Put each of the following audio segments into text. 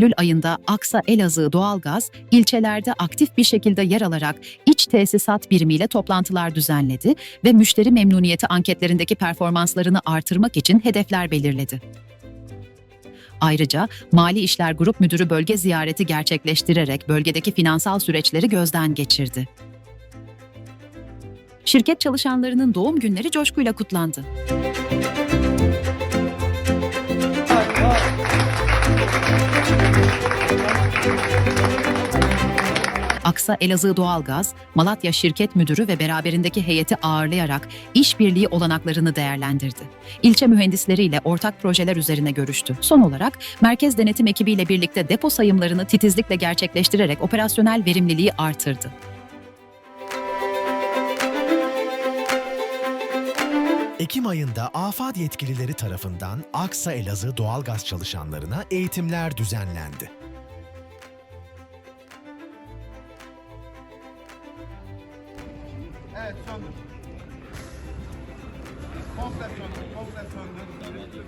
Eylül ayında Aksa Elazığ Doğalgaz ilçelerde aktif bir şekilde yer alarak iç tesisat birimiyle toplantılar düzenledi ve müşteri memnuniyeti anketlerindeki performanslarını artırmak için hedefler belirledi. Ayrıca Mali İşler Grup Müdürü bölge ziyareti gerçekleştirerek bölgedeki finansal süreçleri gözden geçirdi. Şirket çalışanlarının doğum günleri coşkuyla kutlandı. Aksa Elazığ Doğalgaz, Malatya Şirket Müdürü ve beraberindeki heyeti ağırlayarak işbirliği olanaklarını değerlendirdi. İlçe mühendisleriyle ortak projeler üzerine görüştü. Son olarak merkez denetim ekibiyle birlikte depo sayımlarını titizlikle gerçekleştirerek operasyonel verimliliği artırdı. Ekim ayında AFAD yetkilileri tarafından Aksa Elazığ doğalgaz çalışanlarına eğitimler düzenlendi. Evet söndür. Komple söndür, komple söndür.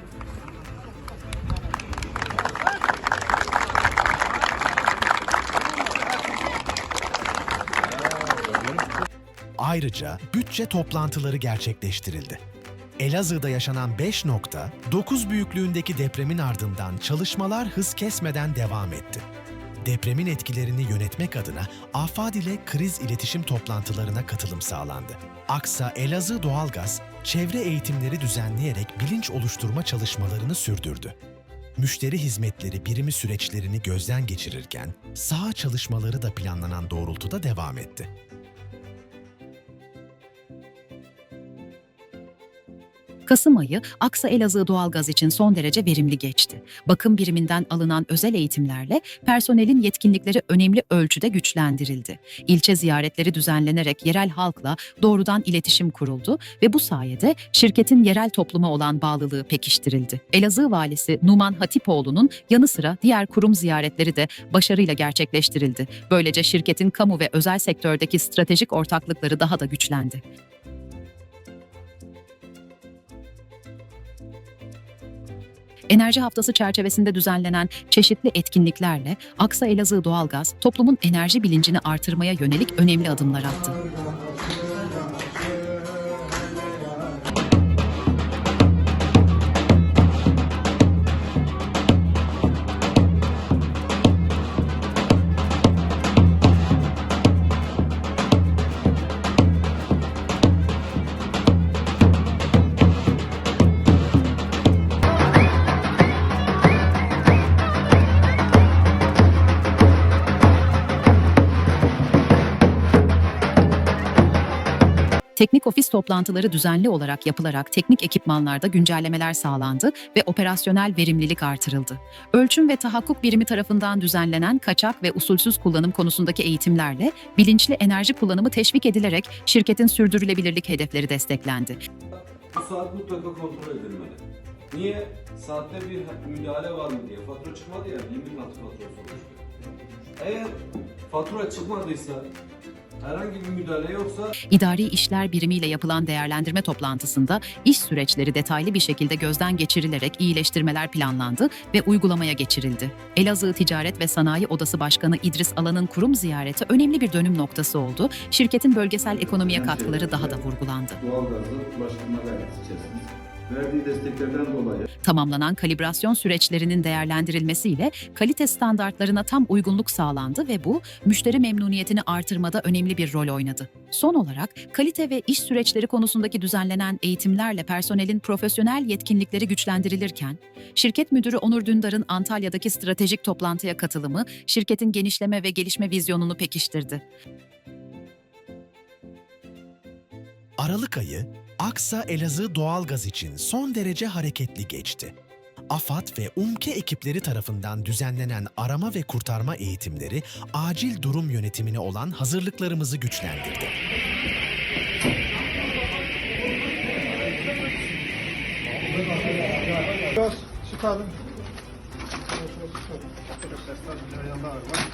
Ayrıca bütçe toplantıları gerçekleştirildi. Elazığ'da yaşanan 5 nokta, 9 büyüklüğündeki depremin ardından çalışmalar hız kesmeden devam etti. Depremin etkilerini yönetmek adına AFAD ile kriz iletişim toplantılarına katılım sağlandı. Aksa Elazığ Doğalgaz, çevre eğitimleri düzenleyerek bilinç oluşturma çalışmalarını sürdürdü. Müşteri hizmetleri birimi süreçlerini gözden geçirirken, saha çalışmaları da planlanan doğrultuda devam etti. Kasım ayı Aksa Elazığ Doğalgaz için son derece verimli geçti. Bakım biriminden alınan özel eğitimlerle personelin yetkinlikleri önemli ölçüde güçlendirildi. İlçe ziyaretleri düzenlenerek yerel halkla doğrudan iletişim kuruldu ve bu sayede şirketin yerel topluma olan bağlılığı pekiştirildi. Elazığ valisi Numan Hatipoğlu'nun yanı sıra diğer kurum ziyaretleri de başarıyla gerçekleştirildi. Böylece şirketin kamu ve özel sektördeki stratejik ortaklıkları daha da güçlendi. Enerji Haftası çerçevesinde düzenlenen çeşitli etkinliklerle Aksa Elazığ Doğalgaz toplumun enerji bilincini artırmaya yönelik önemli adımlar attı. Teknik ofis toplantıları düzenli olarak yapılarak teknik ekipmanlarda güncellemeler sağlandı ve operasyonel verimlilik artırıldı. Ölçüm ve tahakkuk birimi tarafından düzenlenen kaçak ve usulsüz kullanım konusundaki eğitimlerle bilinçli enerji kullanımı teşvik edilerek şirketin sürdürülebilirlik hedefleri desteklendi. Bu saat mutlaka kontrol edilmeli. Niye? Saatte bir müdahale var mı diye. Fatura çıkmadı ya, 20 katı fatura sonuçta. Eğer fatura çıkmadıysa, herhangi bir müdahale yoksa İdari İşler Birimiyle yapılan değerlendirme toplantısında iş süreçleri detaylı bir şekilde gözden geçirilerek iyileştirmeler planlandı ve uygulamaya geçirildi. Elazığ Ticaret ve Sanayi Odası Başkanı İdris Alan'ın kurum ziyareti önemli bir dönüm noktası oldu. Şirketin bölgesel ekonomiye katkıları daha da vurgulandı. doğalgazı ulaştırma gayreti içerisinde. Verdiği desteklerden dolayı Tamamlanan kalibrasyon süreçlerinin değerlendirilmesiyle kalite standartlarına tam uygunluk sağlandı ve bu müşteri memnuniyetini artırmada önemli bir rol oynadı. Son olarak kalite ve iş süreçleri konusundaki düzenlenen eğitimlerle personelin profesyonel yetkinlikleri güçlendirilirken, şirket müdürü Onur Dündar'ın Antalya'daki stratejik toplantıya katılımı şirketin genişleme ve gelişme vizyonunu pekiştirdi. Aralık ayı Aksa Elazığ doğalgaz için son derece hareketli geçti. AFAD ve UMKE ekipleri tarafından düzenlenen arama ve kurtarma eğitimleri acil durum yönetimine olan hazırlıklarımızı güçlendirdi. Biraz çıkalım. Arkadaşlar sadece ayağında ağrı var.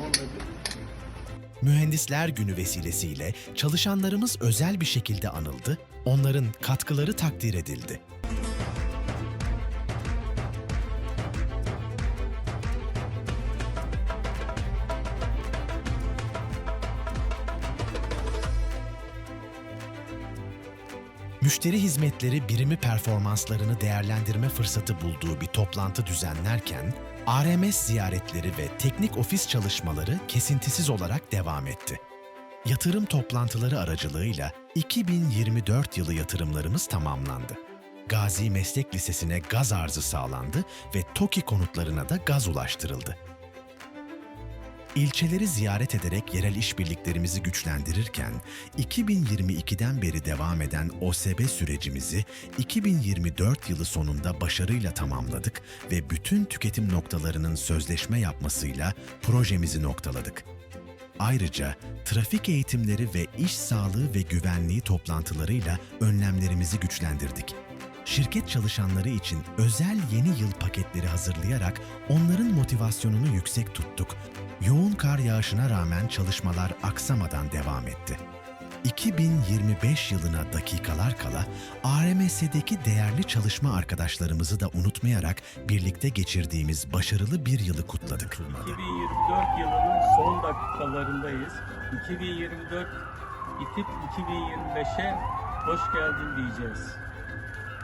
Olmadı. Mühendisler Günü vesilesiyle çalışanlarımız özel bir şekilde anıldı, onların katkıları takdir edildi. müşteri hizmetleri birimi performanslarını değerlendirme fırsatı bulduğu bir toplantı düzenlerken RMS ziyaretleri ve teknik ofis çalışmaları kesintisiz olarak devam etti. Yatırım toplantıları aracılığıyla 2024 yılı yatırımlarımız tamamlandı. Gazi Meslek Lisesi'ne gaz arzı sağlandı ve TOKİ konutlarına da gaz ulaştırıldı. İlçeleri ziyaret ederek yerel işbirliklerimizi güçlendirirken 2022'den beri devam eden OSB sürecimizi 2024 yılı sonunda başarıyla tamamladık ve bütün tüketim noktalarının sözleşme yapmasıyla projemizi noktaladık. Ayrıca trafik eğitimleri ve iş sağlığı ve güvenliği toplantılarıyla önlemlerimizi güçlendirdik. Şirket çalışanları için özel yeni yıl paketleri hazırlayarak onların motivasyonunu yüksek tuttuk. Yoğun kar yağışına rağmen çalışmalar aksamadan devam etti. 2025 yılına dakikalar kala RMS'deki değerli çalışma arkadaşlarımızı da unutmayarak birlikte geçirdiğimiz başarılı bir yılı kutladık. 2024 yılının son dakikalarındayız. 2024 itip 2025'e hoş geldin diyeceğiz.